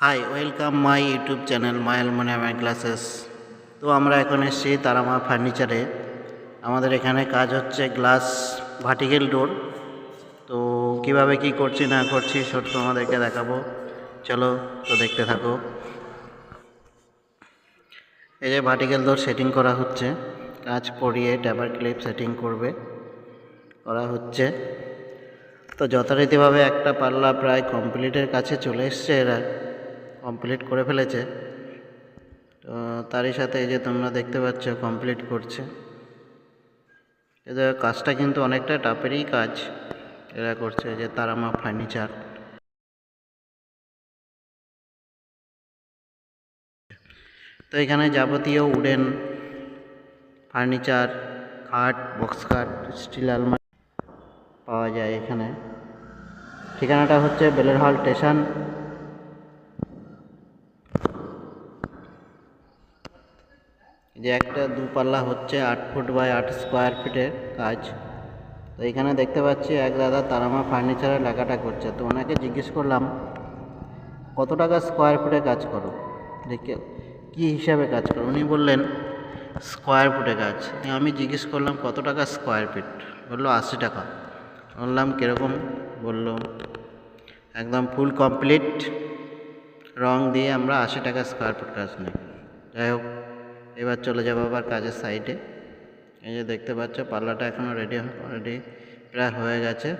Hi welcome my YouTube channel মায়াল মনে আমার classes তো আমরা এখন এসেছি তারামা ফার্নিচারে আমাদের এখানে কাজ হচ্ছে গ্লাস ভার্টিক্যাল ডোর তো কীভাবে কি করছি না করছি সব তোমাদেরকে দেখাবো। চলো তো দেখতে থাকো। এই যে ভার্টিক্যাল ডোর সেটিং করা হচ্ছে। কাজ পরিয়ে ট্যাবার ক্লিপ সেটিং করবে। করা হচ্ছে। তো যথারীতিভাবে একটা পাল্লা প্রায় কমপ্লিটের কাছে চলে এসছে এরা। কমপ্লিট করে ফেলেছে। তো তারই সাথে এই যে তোমরা দেখতে পাচ্ছ কমপ্লিট করছে। এদের কাজটা কিন্তু অনেকটা টাপেরই কাজ। এরা করছে যে তারামা ফার্নিচার তো এখানে যাবতীয় উডেন ফার্নিচার খাট বক্স খাট, স্টিল আলমারি পাওয়া যায় এখানে। ঠিকানাটা হচ্ছে বেলেরহাল স্টেশন। যে একটা দুপাল্লা হচ্ছে আট ফুট বাই আট স্কোয়ার ফিটের কাজ। তো এখানে দেখতে পাচ্ছি এক দাদা তারামা ফার্নিচারের লেখাটা করছে। তো ওনাকে জিজ্ঞেস করলাম, কত টাকা স্কোয়ার ফুটে কাজ করো? দেখে, কী হিসাবে কাজ করো? উনি বললেন, স্কোয়ার ফুটে কাজ। আমি জিজ্ঞেস করলাম, কত টাকা স্কোয়ার ফিট? বলল, আশি টাকা। বললাম, কীরকম? বলল, একদম ফুল কমপ্লিট, রং দিয়ে আমরা আশি টাকা স্কোয়ার ফুট কাজ নিই। যাই হোক এবার চলে যাব আবার কাজের সাইডে এই যে দেখতে পাচ্ছ, পাল্লাটা এখনও রেডি রেডি প্রায় হয়ে গেছে।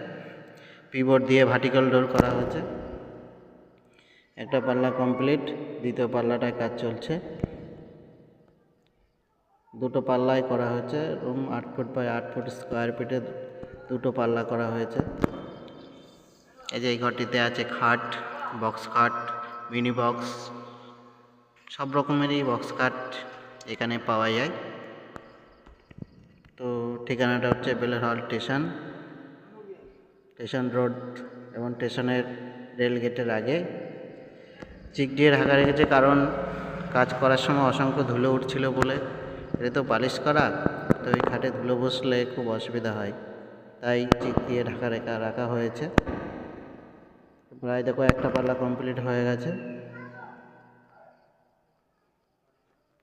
পিবোর্ড দিয়ে ভার্টিক্যাল ডোর করা হয়েছে। একটা পাল্লা কমপ্লিট দ্বিতীয় পাল্লাটায় কাজ চলছে। দুটো পাল্লাই করা হয়েছে রুম আট ফুট বাই আট ফুট স্কোয়ার ফিটে দুটো পাল্লা করা হয়েছে। এই যে এই ঘরটিতে আছে খাট বক্স খাট মিনি বক্স সব রকমেরই বক্স খাট। এখানে পাওয়া যায়। তো ঠিকানাটা হচ্ছে বেলেরহাল স্টেশন। স্টেশন রোড এবং স্টেশনের রেল গেটের আগে। চিক দিয়ে ঢাকা রেখেছে কারণ কাজ করার সময় অসংখ্য ধুলো উঠছিল বলে। এটা তো পালিশ করা, তো ওই খাটে ধুলো বসলে খুব অসুবিধা হয়। তাই চিক দিয়ে ঢাকা রেখা রাখা হয়েছে। প্রায় দেখো একটা পাল্লা কমপ্লিট হয়ে গেছে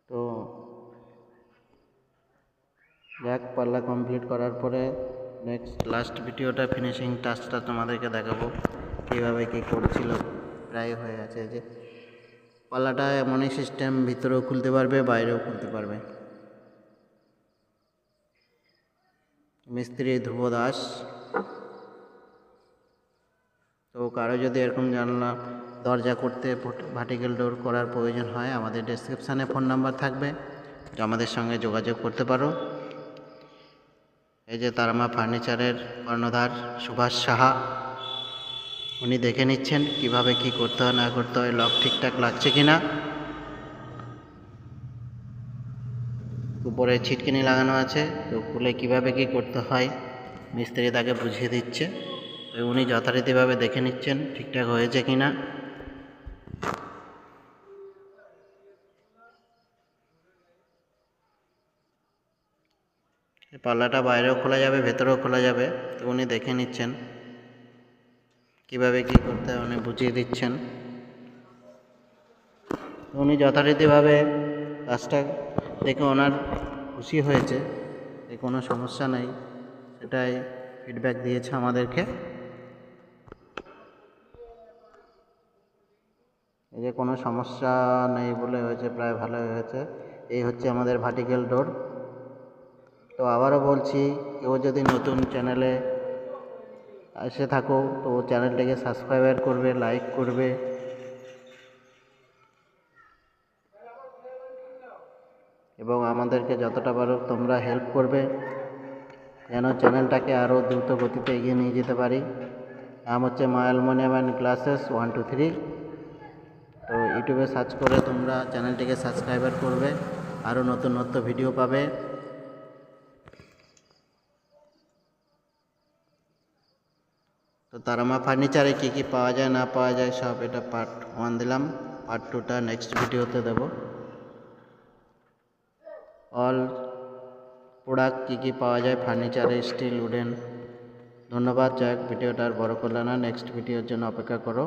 তো যাক পাল্লা কমপ্লিট করার পরে নেক্সট লাস্ট ভিডিওটা ফিনিশিং টাচটা তোমাদেরকে দেখাবো, কীভাবে কী করছিল, প্রায় হয়ে গেছে যে। পাল্লাটা এমনই সিস্টেম ভিতরেও খুলতে পারবে, বাইরেও খুলতে পারবে। মিস্ত্রি ধ্রুব দাস। তো কারও যদি এরকম জানলা, দরজা করতে ভার্টিক্যাল ডোর করার প্রয়োজন হয়, আমাদের ডেসক্রিপশানে ফোন নাম্বার থাকবে। আমাদের সঙ্গে যোগাযোগ করতে পারো। এই যে তারামা ফার্নিচারের কর্ণধার সুভাষ সাহা, উনি দেখে নিচ্ছেন কীভাবে কি করতে হয়, না করতে হয়, লক ঠিকঠাক লাগছে কি না উপরে ছিটকিনি লাগানো আছে, তো খুলে কীভাবে কি করতে হয়, মিস্ত্রি তাকে বুঝিয়ে দিচ্ছে। তো উনি যথারীতিভাবে দেখে নিচ্ছেন ঠিকঠাক হয়েছে কি না পাল্লাটা বাইরেও খোলা যাবে, ভেতরেও খোলা যাবে। তো উনি দেখে নিচ্ছেন কীভাবে কি করতে হয়, উনি বুঝিয়ে দিচ্ছেন। উনি যথারীতিভাবে কাজটা দেখে ওনার খুশি হয়েছে, যে কোনো সমস্যা নেই, সেটাই ফিডব্যাক দিয়েছে আমাদেরকে। এই যে কোনো সমস্যা নেই বলে হয়েছে, প্রায় ভালো হয়েছে। এই হচ্ছে আমাদের ভার্টিক্যাল ডোর তো আবারও বলছি, কেউ যদি নতুন চ্যানেলে এসে থাকো, তো চ্যানেলটাকে সাবস্ক্রাইবার করবে, লাইক করবে। এবং আমাদেরকে যতটা পারো তোমরা হেল্প করবে, যেন চ্যানেলটাকে আরও দ্রুত গতিতে এগিয়ে নিয়ে যেতে পারি। নাম হচ্ছে my aluminium and classes one, two, three. তো ইউটিউবে সার্চ করে তোমরা চ্যানেলটিকে সাবস্ক্রাইবার করবে। আরও নতুন নতুন ভিডিও পাবে। তো তারামা ফার্নিচারে কী কী পাওয়া যায়, না পাওয়া যায়, সব এটা পার্ট ওয়ান দিলাম। পার্ট টুটা নেক্সট ভিডিওতে দেব। অল প্রোডাক্ট কী কী পাওয়া যায় ফার্নিচারে স্টিল উডেন ধন্যবাদ যাক ভিডিওটা আর বড় করলে না নেক্সট ভিডিওর জন্য অপেক্ষা করো।